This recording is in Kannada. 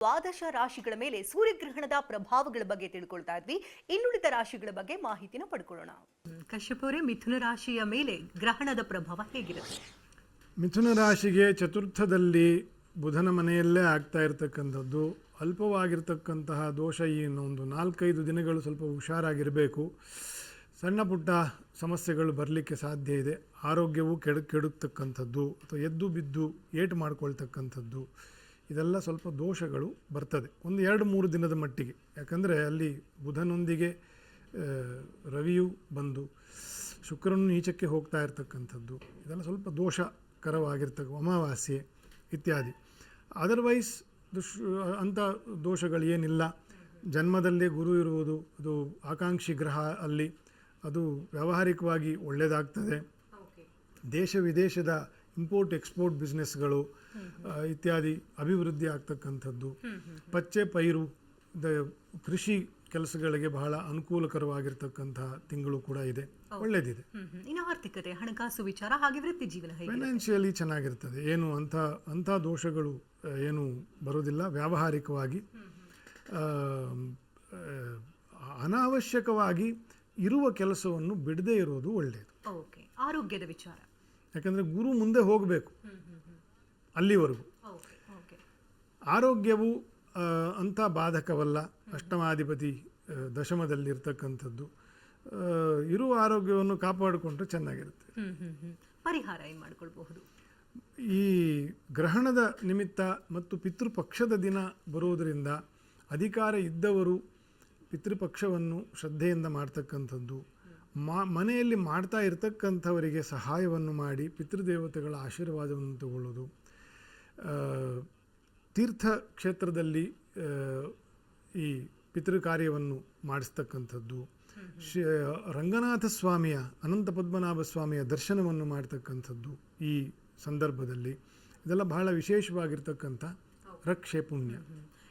ದ್ವಾದಶ ರಾಶಿಗಳ ಮೇಲೆ ಸೂರ್ಯಗ್ರಹಣದ ಪ್ರಭಾವಗಳ ಬಗ್ಗೆ ತಿಳ್ಕೊಳ್ತಾ ಇದ್ವಿ. ಇನ್ನುಳಿದ ರಾಶಿಗಳ ಬಗ್ಗೆ ಮಾಹಿತಿನ ಪಡ್ಕೊಳ್ಳೋಣ. ಕಶ್ಯಪೋರೆ ಮಿಥುನ ರಾಶಿಯ ಮೇಲೆ ಗ್ರಹಣದ ಪ್ರಭಾವ ಹೇಗಿರುತ್ತೆ? ಮಿಥುನ ರಾಶಿಗೆ ಚತುರ್ಥದಲ್ಲಿ ಬುಧನ ಮನೆಯಲ್ಲೇ ಆಗ್ತಾ ಇರತಕ್ಕಂಥದ್ದು ಅಲ್ಪವಾಗಿರ್ತಕ್ಕಂತಹ ದೋಷ ಈ ಒಂದು ನಾಲ್ಕೈದು ದಿನಗಳು ಸ್ವಲ್ಪ ಹುಷಾರಾಗಿರಬೇಕು. ಸಣ್ಣ ಪುಟ್ಟ ಸಮಸ್ಯೆಗಳು ಬರಲಿಕ್ಕೆ ಸಾಧ್ಯ ಇದೆ. ಆರೋಗ್ಯವು ಕೆಡ ಕೆಡುತ್ತಕ್ಕಂಥದ್ದು ಅಥವಾ ಎದ್ದು ಬಿದ್ದು ಏಟು ಮಾಡ್ಕೊಳ್ತಕ್ಕಂಥದ್ದು. ಇದೆಲ್ಲ ಸ್ವಲ್ಪ ದೋಷಗಳು ಬರ್ತದೆ. ಒಂದು ಎರಡು ಮೂರು ದಿನದ ಮಟ್ಟಿಗೆ. ಯಾಕಂದರೆ ಅಲ್ಲಿ ಬುಧನೊಂದಿಗೆ ರವಿಯು ಬಂದು ಶುಕ್ರನು ನೀಚಕ್ಕೆ ಹೋಗ್ತಾ ಇರ್ತಕ್ಕಂಥದ್ದು. ಇದೆಲ್ಲ ಸ್ವಲ್ಪ ದೋಷಕರವಾಗಿರ್ತಕ್ಕ ಅಮಾವಾಸ್ಯೆ ಇತ್ಯಾದಿ. ಅದರ್ವೈಸ್ ದುಶ್ ಅಂಥ ದೋಷಗಳು ಏನಿಲ್ಲ. ಜನ್ಮದಲ್ಲೇ ಗುರು ಇರುವುದು ಅದು ಆಕಾಂಕ್ಷಿ ಗ್ರಹ ಅಲ್ಲಿ ಅದು ವ್ಯಾವಹಾರಿಕವಾಗಿ ಒಳ್ಳೆಯದಾಗ್ತದೆ ದೇಶ ವಿದೇಶದ ಇಂಪೋರ್ಟ್ ಎಕ್ಸ್ಪೋರ್ಟ್ ಬಿಸ್ನೆಸ್ಗಳು ಇತ್ಯಾದಿ ಅಭಿವೃದ್ಧಿ ಆಗ್ತಕ್ಕಂಥದ್ದು. ಪಚ್ಚೆ ಪೈರು ದ- ಕೃಷಿ ಕೆಲಸಗಳಿಗೆ ಬಹಳ ಅನುಕೂಲಕರವಾಗಿರ್ತಕ್ಕಂತಹ ತಿಂಗಳು ಕೂಡ ಇದೆ. ಒಳ್ಳೇದಿದೆ. ಇನ್ನು ಆರ್ಥಿಕತೆ ಹಣಕಾಸು ವಿಚಾರ ಹಾಗೆ ವೃತ್ತಿ ಜೀವನ ಫೈನಾನ್ಷಿಯಲಿ ಚೆನ್ನಾಗಿರ್ತದೆ. ಏನು ಅಂಥ ಅಂಥ ದೋಷಗಳು ಏನು ಬರೋದಿಲ್ಲ ವ್ಯಾವಹಾರಿಕವಾಗಿ ಅನಾವಶ್ಯಕವಾಗಿ ಇರುವ ಕೆಲಸವನ್ನು ಬಿಡದೇ ಇರೋದು ಒಳ್ಳೆಯದು ಓಕೆ. ಆರೋಗ್ಯದ ವಿಚಾರ. ಯಾಕಂದರೆ ಗುರು ಮುಂದೆ ಹೋಗಬೇಕು. ಅಲ್ಲಿವರೆಗೂ. ಆರೋಗ್ಯವು ಅಂಥ ಬಾಧಕವಲ್ಲ. ಅಷ್ಟಮಾಧಿಪತಿ ದಶಮದಲ್ಲಿರ್ತಕ್ಕಂಥದ್ದು. ಇರುವ ಆರೋಗ್ಯವನ್ನು ಕಾಪಾಡಿಕೊಂಡ್ರೆ ಚೆನ್ನಾಗಿರುತ್ತೆ. ಪರಿಹಾರ ಏನು ಮಾಡಿಕೊಳ್ಬಹುದು? ಈ ಗ್ರಹಣದ ನಿಮಿತ್ತ ಮತ್ತು ಪಿತೃಪಕ್ಷದ ದಿನ ಬರುವುದರಿಂದ ಅಧಿಕಾರ ಇದ್ದವರು ಪಿತೃಪಕ್ಷವನ್ನು ಶ್ರದ್ಧೆಯಿಂದ ಮಾಡ್ತಕ್ಕಂಥದ್ದು. ಮಾ ಮನೆಯಲ್ಲಿ ಮಾಡ್ತಾ ಇರತಕ್ಕಂಥವರಿಗೆ ಸಹಾಯವನ್ನು ಮಾಡಿ ಪಿತೃದೇವತೆಗಳ ಆಶೀರ್ವಾದವನ್ನು ತಗೊಳ್ಳೋದು. ತೀರ್ಥ ಕ್ಷೇತ್ರದಲ್ಲಿ ಈ ಪಿತೃ ಕಾರ್ಯವನ್ನು ಮಾಡಿಸ್ತಕ್ಕಂಥದ್ದು. ಶ್ರೀ ರಂಗನಾಥ ಸ್ವಾಮಿಯ ಅನಂತ ಪದ್ಮನಾಭ ಸ್ವಾಮಿಯ ದರ್ಶನವನ್ನು ಮಾಡ್ತಕ್ಕಂಥದ್ದು ಈ ಸಂದರ್ಭದಲ್ಲಿ. ಇದೆಲ್ಲ ಬಹಳ ವಿಶೇಷವಾಗಿರ್ತಕ್ಕಂಥ ರಕ್ಷೆ ಪುಣ್ಯ.